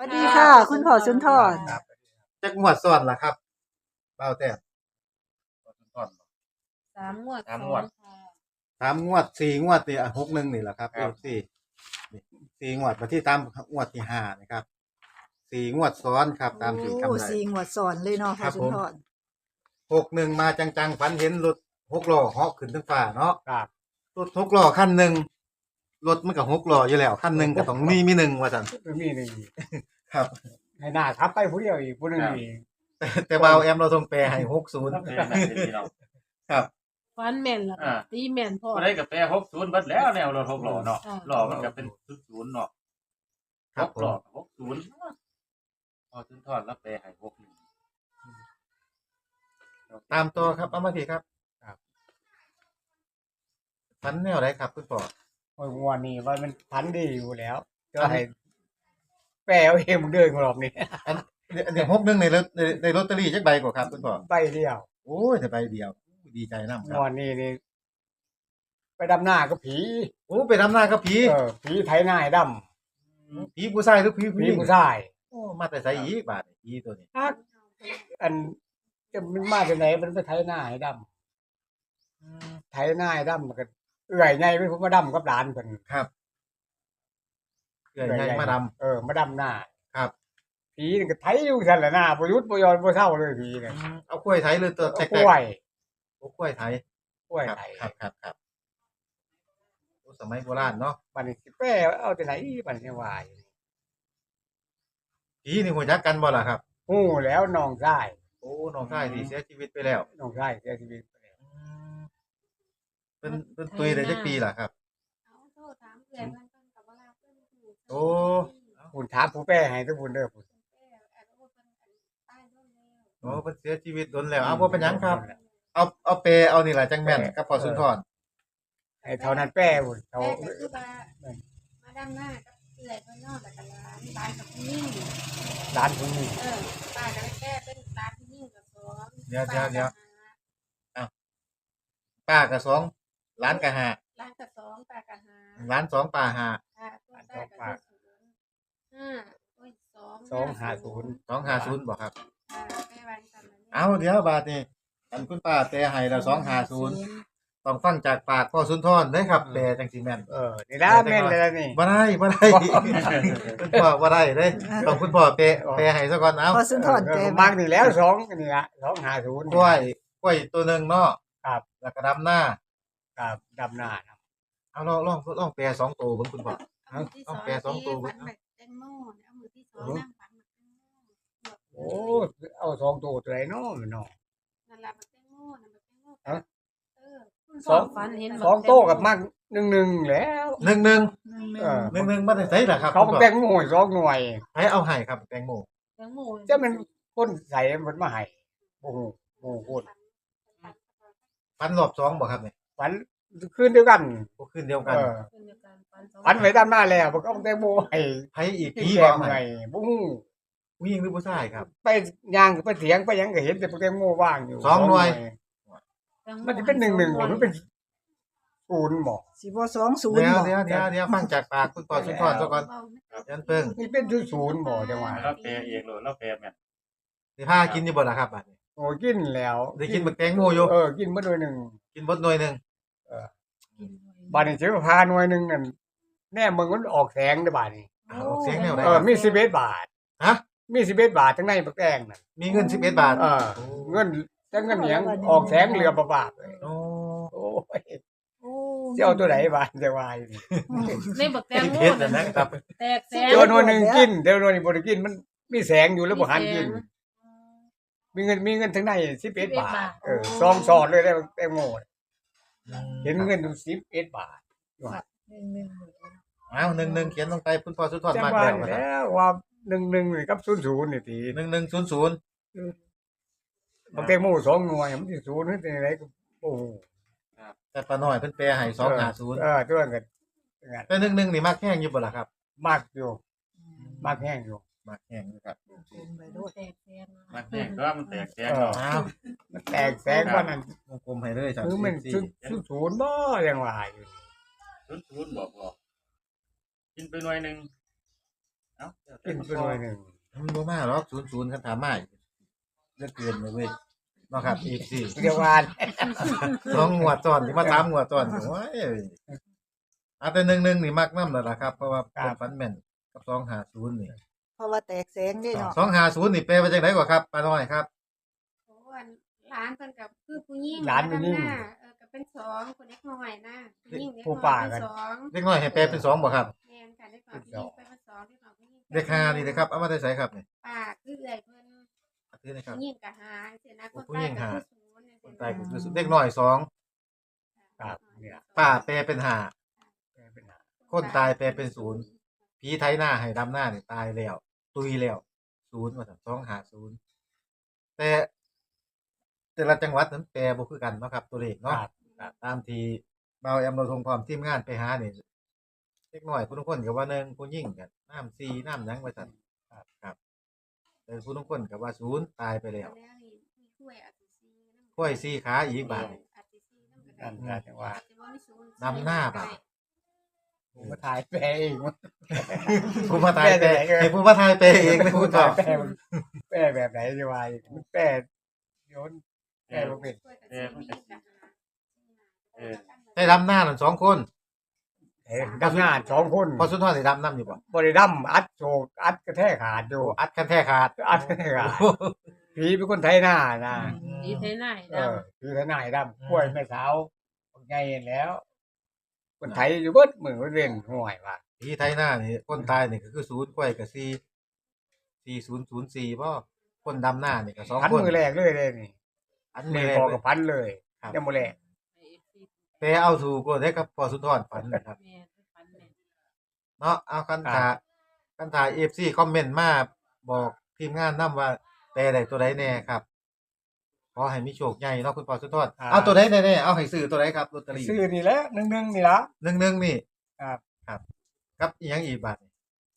สวัสดีค่ะ คุณพ่อสุนทรครับจักงวดซ้อนล่ะครับเบ้าแต้มพ่อสุนทรบอกสามงวดสามงวดซ้อนค่ะสามงวดสี่งวดนี่อะหกหนึ่งนี่แหละครับครับ สี่นี่สี่งวดมาที่ตามงวดที่ห้านะครับสี่งวดซ้อนครับตามที่กำโอ้ไรสีงวดสอนเลยเนาะครัพ่อบสุนทรหกหนึ่งมาจังๆฝันเห็นรถหกล้อเหาะขึ้นทั้งฟ้าเนาะครับ รถหกล้อขั้นหนึ่ง รถมันกับหกล้ออยู่แล้วขั้นหนึ่งก็ต้องมีมีหนึ่งว่าสันมีหนึ่งครับ ให้หน้าทับไปผู้เดียวอีกผู้หนึงอีกแต่แต่เบาแอมเราทรงแปลให้หกศูนย์แปลแม่นพี่น้องครับ ฟันแม่นล่ะอ่า ตีแม่นพ่อบ่ได้กับแปลหกศูนย์เบิดแล้วแนวรถหกล้อเนาะอ่าล้อมันก็เป็นศูนย์เนาะคหรับกผมล้อหกศูนย์พอถึงทอดแล้วแปลให้หกหนึ่งตามตัวครับเอามาทีครับครับฝันแนวไหนครับคุณพ่อ โอ้ยงวดนี้ว่ามันพันดีอยู่แล้วก็ให้แปลเอาเองมึงเดินของรอบนี้อันอันนี้หกหนึ่งในรถในในลอตเตอรี่จักใบกว่าครับคุณพ่อใบเดียว โอ้ยแต่ใบเดียว ดีใจน้ำคงรับ วดนี้นี่ไปดำหน้าก็ผีโอ้ไปทำหน้ากับผีเออผีไถหน้าให้ดผีผู้ชายหรือผีำผู้ผีหญิงผู้ชายโอ้มาแต่ใส่อีกบาทผีตัวนี้ฮักอันจะมันมาจากไหนมันไปไถหน้าให้ดำไถหน้าให้ดำมันก็ เอื่อยไงไปผมมาดำกับหลานเพิ่นครับเกิดใหญ่มาดเออมาดำหน้าำครับผีนี่ก็ไถอยู่ซั่นแหละหน้าบ่หยุดบ่ยอนบ่เศร้าเลยผีเนี่ยอืมเอากล้วยไทยหรือตัวแตเอากกล้วยๆโอ้กล้วยไทยกล้วยครับไถครับครับครับโอ้สมัยโบราณเนาะบัดนี้สิแป้เอาแต่ไหนบัดนี้ว่าอยู่ผีนี่หัวจักกันบ่ล่ะครับฮู้แล้วน้องชายโอ้น้องชายที่เสียชีวิตไปแล้วน้องชายเสียชีวิตไปแล้วอืม เป็นเป็นตุยได้จักปีล่ะครับ เอาโทษถามเพื่อนเพิ่นเพิ่นก็บ่รับเพิ่นถูกโอ้ คุณถามผู้แป้ให้ทุกคนเด้อพุ่นเพิ่นแป้อันโอ้เพิ่นอันตายโดนแล้วโอ้เป็นเสียชีวิตโดนแล้วเอาบ่เป็นหยังครับ เอาเอาเปเอานี่ล่ะจังแม่นกับพอสุนทรให้เท่านั้นแป้พุ่นเท่าแต่ก็คือว่ามาดำหน้ากับเอื้อยเพิ่นเนาะแต่ก็หลานหลานกับผู้หญิงร้านพุ่นนี่เออป้าก็เลยแก้เป็นหลานผู้หญิงกับสองเดี๋ยวเดี๋ยวเดี๋ยว ป้าก็หาป้ากับสอง หลานกับห้าหลานกับสองป้าก็หาหลานสองป้าห้าค่ะตัวป้าก็คือศูนย์ห้าโอ้ยสองสองห้าศูนย์ สองห้าศูนย์บ่ครับอ่าแม่วันจำนั้นเอาเดี๋ยวบาทนี่อันคุณป้าแต่ให้เราสองห้าศูนย์ต้องฟังจากปากพ่อสุนทรเด้อครับแปลจังสิแม่น เออนี่ละแม่นเลยล่ะนี่ บ่ได้บ่ได้คุณพ่อบ่ได้เด้ต้องคุณพ่อแปลแปลให้ซะก่อนเอาพ่อสุนทรเอแปลอมักนี่แล้วสองนี่ละสองห้าศูนย์ กล้วยกล้วยตัวหนึงเนาะครับ แล้วก็ดำหน้า ครับดำหน้านะเอาลองลองลองแปลสองตัวเบิ่งคุณพ่อ เอามือที่สต้อองงแปลสองตัวฝันแบบแตงโมเนี่ยเอามือที่สองนั่งฝันแบบแตงโมโอ้เอาสองตัวตัวไหนเนาะเนาะ นั่นแหละแบบแตงโมนั่นแบบแตงโมฮะเออคุณสองพ่ฝันเห็นสองโต้กับมักหนึ่งหนึ่งแล้วหนึ่งหนึ่งเออหนึ่งหนึ่งมาได้ไสล่ะครับเขาคุณพ่อแบ่งหน่วยสองหน่วยให้เอาให้ครับแตงโมแตงโมจะเป็นคนใส่มันมาให้โอ้โหโอ้โหฟันรอบสองบ่ครับนี่ ฝันคืนเดียวกันบ่ขึ้นเดียวเอกันอเป็นเดียวกันฝันสองฝันไว้ด้านหน้าแล้วมันก็เอาแตงโมให้ไผอีกกินผีแกบ่งให้ไงบุ้งผู้หญิงหรือผู้ชายครับ ไปย่างไปเถียงไปหยังก็เห็นแต่แตงโมว่างอยู่สองหน่วยแตงโมันจะเป็นหนึ่งหนึ่งหรือมันเป็นศูนย์บอกสิบ่สองศูนย์เดี๋ยวบ่เดี๋ยวเดี๋ยวเดี๋ยวฟังจากปากคุณพ่อสุนทรซะก่อนยันเพิ่งนี่เป็นศูนย์บอกจังหวะแล้วแปลเองโลดแล้วแปลแม่นสิพากินอยู่บ่ล่ะครับบัดนี้โอ้กินแล้วได้กินบักแตงโมอยู่เออกินมาด้วยหนึ่งกินบดหน่วยหนึง บาทนี่ซื้อพาหน่วยหนึ่งนั่นแน่มึงมันออกแสงได้บาทนี่เอาเสียงแนวไหน เออมีสิบเอ็ดบาทฮะ มีสิบเอ็ดบาททั้งในปักแตงน่ะมีเงิน11บาทเออเงินจังเงินเหนียงออกแสงเรือประบาทเลยโอ้โอ้ยโอ้เจ้าตัวไหนบาทจะวายอยู่นี่ในบักแตงโมเพชรนะนะครับแตกแสงเจ้าหน่วยหนึ่งกินเจ้าหน่วยหนึ่งบริกินมันมีแสงอยู่แล้วบ่หันกิน มีเงินมีเงินทั้งในสิบเอ็ดบาท เออซองสอดเลยได้แตงโม เห็นเงินดูสิบเอ็ดบาทเอาหนึ่งหนึ่งเขียนลงไปคุณพ่อสุนทรจังมากว่าแล้วนี่นะครับแล้วว่าหนึ่งหนึ่งนี่กับศูนย์ศูนย์นี่ทีหนึ่งหนึ่งศูนย์ศูนย์บางแตงโมสองหน่วยมันสิศูนย์นี่อะไรก็โอ้โหแต่ป้าน้อยเพิ่นแปลให้สองห้าศูนย์เออตัวกันแต่หนึ่งหนึ่งนี่มากแห้งอยู่บ่ล่ะครับ มากอยู่มากแห้งอยู่ มากแห้งอยู่ครับแตกแสงมันแห้งก็มันแตกแสงเนาะอ้าวมันแตกแสงว่านั้นวงกลมให้เลยจ้ะคือมันสี่ศูนย์ศูนย์บ่ยังว่าอยู่ศูนย์ศูนย์บอกบอกกินไปหน่วยหนึ่งเอ้ากินไปหน่อยหนึงมันบ่มาหรอก00คันถามมาเลือกเกินเลยเว้ยเนาะครับ FC เรียกว่าสองงวดซ้อนที่มาถามงวดซ้อนโอ้ยอาแต่1-1นี่มักนำนั่นล่ะครับ เพราะว่าเป็นฟันแม่นกับ250นี่ เพราะว่าแตกแสงได้เนาะ250นี่แปลว่าจังได๋กว่าครับป้าน้อยครับโอ้อันร้านเพิ่นกับคือผู้หญิงร้านผู้หญิงดำเออก็เป็นสองคนเล็กน้อยนะผู้หญิงเล็กผู้น้ป่าอยกัเป็นนสองเด็กน้อยให้แปลเป็นสองบ่ครับแม่นค่ะเล็กน้อยผู้หญิงเป็นสองเล็กน้อยผู้หญิงเด็กห้านี่นะครับเอามาได้ใส่ครับนี่ป่าคือเอื้อยเพิ่นคือนะครับ ผู้หญิงก็หาเสียนะคนผู้หญิงหาใต้ก็คือศูนย์เนี่ยคนตายก็คือเด็กน้อยสองครับเนี่ย ป้าแปลเป็นห้าเป็นหา คนตายแปลเป็นศูนย์ ผีไทยหน้าให้ดำหน้านี่ตายแล้ว ตุยแล้วศูนย์ว่าซั่นสองหาศูนย์แต่แต่ละจังหวัดนั้นแปลบ่คือกันเนาะครับ ตัวเลขคเนาะรับ ตามที่เบาแอมเราทงพร้อมทีมงานไปหานี่เล็กน้อยผู้ทุกคนก็ว่าหนึ่งผู้หญิงก็น้ำซีน้ำหยังว่าซั่นครับครับ แต่ผู้ทุกคนก็ว่าศูนย์ตายไปแล้วแล้วนี่มีกล้วยอาจสิซีน้ำกล้วยสี่ขาอีกบาทแม่นอาจสิซีน้ำก็ได้นั่นน่าจะว่าแต่ว่ามีศูนย์นำหน้าบาท ผมก็ถ่ายแปลเองว่า ผู้มาทายแปลแปลได้ไหนให้ผู้มาทายแปลเองนะผู้คุณตถ่าอยบแปลมันแปลแบบไหนจะว่าอีกมันแปลโยนแปลบ่เป็นกล้วยกับซีผู้หญิงก็หาเออ ได้ดำหน้านั่นสองคนเอ้ยดำหน้าสองคนพอสุนทรได้ดำน้ำอยู่บ่บริดำอัดโศกอัดกระแทกขาดอยู่โอ้อัดกันแท้ขาดอัดกระแทกขาดผีเป็นคนไทยหน้านะ ดีเท่ไหนเอดอคือทนายดำกล้วยแม่สาวไงแล้ว คนไทยอยู่เบิดมือเว้นห่วยว่าผีไทยหน้านี่คนตายนี่ก็คือศูนย์กล้วยกับสี่สี่ศูนย์ศูนย์สี่บ่คนดำหน้านี่ก็สองพันคนมือแรกเลยเลยนี่อันมืมืออแรพกอเลกับยพันเลยครับ ยังบ่แรกแปลเอาถูกก็ได้ครับพอสุนทรฝันนะครับ แม่ฟันแม่เนาะเอาคันครัถาบคันถา FC คอมเมนต์มาบอกทีมงานนํว่าแปลได้ตัวใดแน่ครับข อให้มีโชคใหญ่เนาะคุณพอสุนทรเอาตัวใดแน่ๆเอาให้ซื้อตัวใดครับลอตเตอรี่ซื้อนี่แหละหนึ่งหนึ่งนี่ละ หนึ่งหนึ่งนี่ครับ ครับครับอีหยังอีกบาทนี่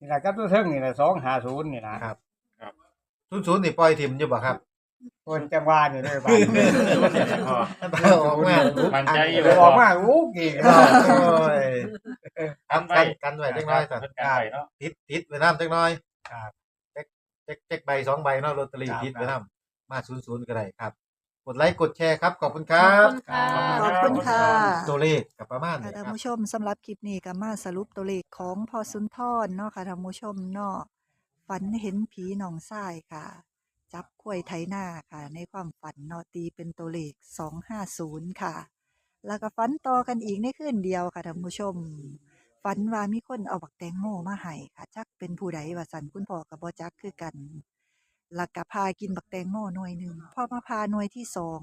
นี่แหละครับตัวเทิงนี่แหละสองหาศูนย์นี่นะครับศูนย์ศูนย์นี่ปล่อยทิมอยู่บ่ครับคนจังหวะนี่เลยบ้านพอ ออกมามันใจอยู่ เดี๋ยวออกมาอู้กี่โอ้ยกันไว้กันกันไว้จังน้อยสัตว์กันไว้เนาะ ติดติดไว้น้ำจังน้อยครับเจ๊กเจ๊กเจ๊กใบสองใบเนาะลอตเตอรี่ครับ ติดไว้น้ำมาศูนย์ศูนย์ก็ได้ครับก ดไลค์กดแชร์ครับ ขอบคุณคขรัอบบคุณค่ะขอบคุณค่ะ ตัวเลขกับประมาณค่ะนี้ท่านครับผู้ชมสำหรับคลิปนี้ก็มาสรุปตัวเลขของพอสุนทรเนาะค่ะท่านผู้ชมเนาะฝันเห็นผีหนองทรายค่ะ จับกล้วยไถนาค่ะ ในความฝันเนาะตีเป็นตัวเลข250ค่ะ แล้วก็ฝันต่อกันอีกในคืนเดียวค่ะท่านผู้ชมฝันว่ามีคนเอาบักแตงโมมาให้ค่ะ จักเป็นผู้ใดว่าสันคุณพ่อกับบ่จักคือกัน แล้วก็พากินบักแตงโมหน่วยหนึ่งพอมาพาหน่วยที่สอง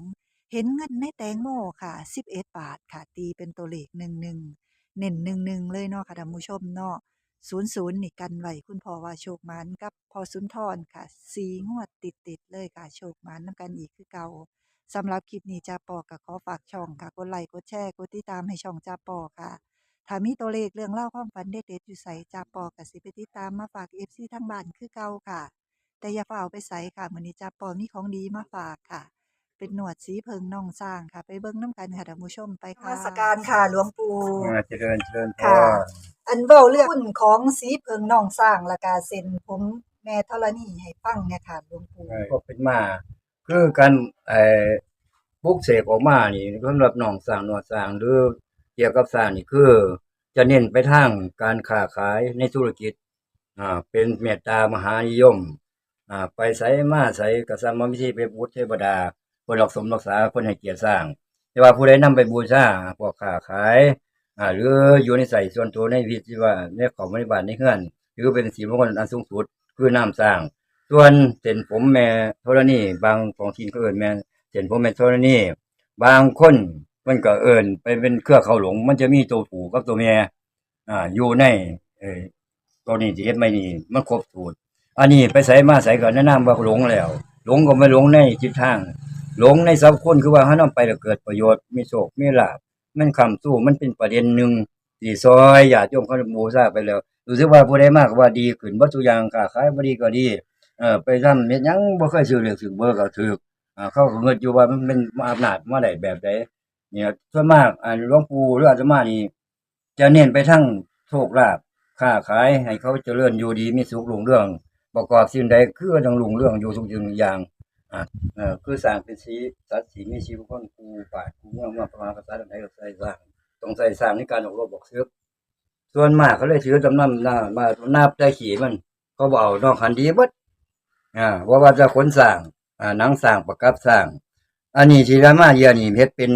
เห็นเงินในแตงโมค่ะ11บาทค่ะตีเป็นตัวเลขหนึ่งหนึ่งเน้นหนึ่งหนึ่งเลยเนาะค่ะท่านผู้ชมเนาะศูนย์ศูนย์นี่กันไว้คุณพ่อว่าโชคหมันกับพอสุนทรค่ะสีงวดติดติดๆเลยค่ะโชคหมันนำกันอีกคือเก่าสำหรับคลิปนี้จ้าปอก็ขอฝากช่องค่ะกดไลค์กดแชร์กดติดตามให้ช่องจ้าปอค่ะถ้ามีตัวเลขเรื่องเล่าความฝันเด็ดๆอยู่ใส่จ้าปอกับสิไปติดตามมาฝากเอฟซีทั้งบ้านคือเก่าค่ะ แต่อย่าเฝ้าไปใส่ค่ะมื้อนี้จ้าปอมีของดีมาฝากค่ะ เป็นหนวดสีเพิงน่องสร้างค่ะ ไปเบิ่งน้ำกันค่ะท่านผู้ชมไปค่ะสการค่ะหลวงปู่เจริญเจริญพค่ะรอันเว้าเรื่องหุ้นของสีเพิงน่องสร้างและกาเซ็นผมแม่ธรณีให้ฟังเนี่ยค่ะหลวงปู่ก็เป็นมาคือการไอ้ปลุกเสกออกมานี่สำหรับน้องสร้างหนวดสร้างหรือเกี่ยวกับสร้างนี่คือ จะเน้นไปทางการค้าขายในธุรกิจอ่าเป็นเมตตามหานิยม อ่าไปใส่มาใส่กษัตริย์มิธีไปบูชเทวดา คนรักสมรักษาคนให้เกียรติสร้าง แต่ว่าผู้ใดนำไปบูชาพวกค้าขายอ่าหรืออยู่ในใส่ส่วนตัวในวิธีว่าในของบริบาลในเฮือนหรือเป็นสีมงคลอันสูงสุดคือน้ำสร้าง ส่วนเส้นผมแม่ธรณีบางของทีนก็เอินแม่เส้นผมแม่ธรณีบางคนมันก็เอินไปเป็นเครือเขาหลง มันจะมีตัวผูกับตัวแม่อ่าอยู่ในเออตัวนี้ที่เฮ็ดไม่นี่มันครบสูตร อันนี้ไปใส่มาใส่ก็แนะนำว่าหลงแล้ว หลงก็ไม่หลงในจิตทาง หลงในสัพคนคือว่าถ้านำไปแล้วเกิดประโยชน์มีโชคมีลาภมันคำสู้มันเป็นประเด็นหนึ่งที่ซอยญาติโยมเขาบูชาไปแล้วรู้สึกว่าผู้ใดมากว่าดีขึ้นบ่ทุอย่างค้าขายบ่ดีก็ดีเออไปทำเฮ็ดยังบ่เคยซื้อเลขซื้อเบอร์ก็ถูกอ่าเขาเงินอยู่ว่ามันเป็นอำนาจมาได้แบบใดเนี่ยส่วนมากอ่าหลวงปู่หรืออาตมานี่จะเน้นไปทางโชคลาภค้าขายให้เขาเจริญอยู่ดีมีสุขรุ่งเรื่อง ประกอบสิ่งใดคือต้องรุ่งเรื่องอยู่ทุกสิ่งทุกอย่างอะเออคือสร้างเป็นสีสัตว์สีมีชีวิตคนกูป่ากูเมื่องมาประมาณภาษาใดก็ใส่สร้างต้องใส่สร้างในการออกรบบอกซึกส่วนมากเขาเลยถือจำนำหน้ามานับได้ขี่มันเขาบอกเอานอกคันดีบดอ่าว่าว่าจะขนสร้างอ่าหนังสร้างประกับสร้าง อันนี้ที่รามาเยียนี่เฮ็ดเป็น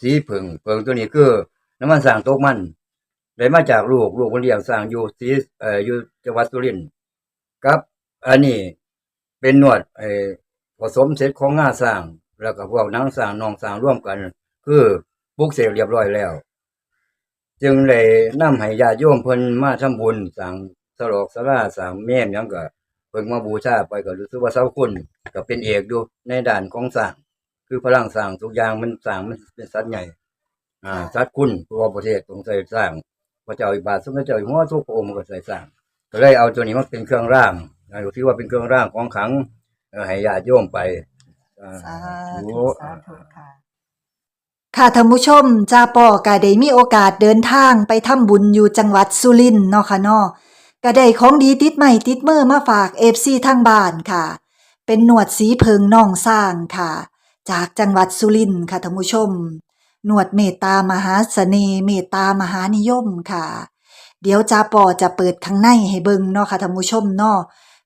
สีผึ่งเผึ่งตัวนี้คือน้ำมันสร้างตกมันได้มาจากลูกลูกคนเลี้ยงสร้างอยู่สีเอ่ออยู่จังหวัดสุรินทร์ครับ อันนี้เป็นนวดเอ่อผสมเสร็จของง่าสร้าง แล้วก็พวกนังสร้างนองสร้างร่วมกัน คือปลูกเสร็จเรียบร้อยแล้ว จึงเลยนำให้ญาติโยมเพิ่นมาทำบุญสร้างสลอกสลาสร้างแม่นหยังก็เพิ่นมาบูชาไปก็รู้สึกว่าเสาคุณก็เป็นเอกอยู่ในด้านของสร้าง คือพลังสร้างทุกอย่างมันสร้างมันเป็นสัตว์ใหญ่ อ่าสัตว์คุณตัวประเทศต้องใส่สร้างพระเจ้าอิบาทสมเด็จเจ้าอยู่หัวทุกพระองค์มันก็ใส่สร้างก็เลยเอาตัวนี้มาเป็นเครื่องร่าง อ่าถือว่าเป็นเครื่องร่างของขลังเอ่อให้ญาติโยมไปอ่า สาธุธุสาธุค่ะ ค่ะท่านผู้ชมจาปอก็ได้มีโอกาสเดินทางไปทำบุญอยู่จังหวัดสุรินทร์เนาะค่ะเนาะก็ได้ของดีติดใหม่ติดมือมาฝาก FC ทางบ้านค่ะ เป็นหนวดสีเพิงน่องสร้างค่ะ จากจังหวัดสุรินทร์ค่ะท่านผู้ชม หนวดเมตตามหาเสน่ห์เมตตามหานิยมค่ะ เดี๋ยวจาปอจะเปิดข้างในให้เบิ่งเนาะค่ะท่านผู้ชมเนาะ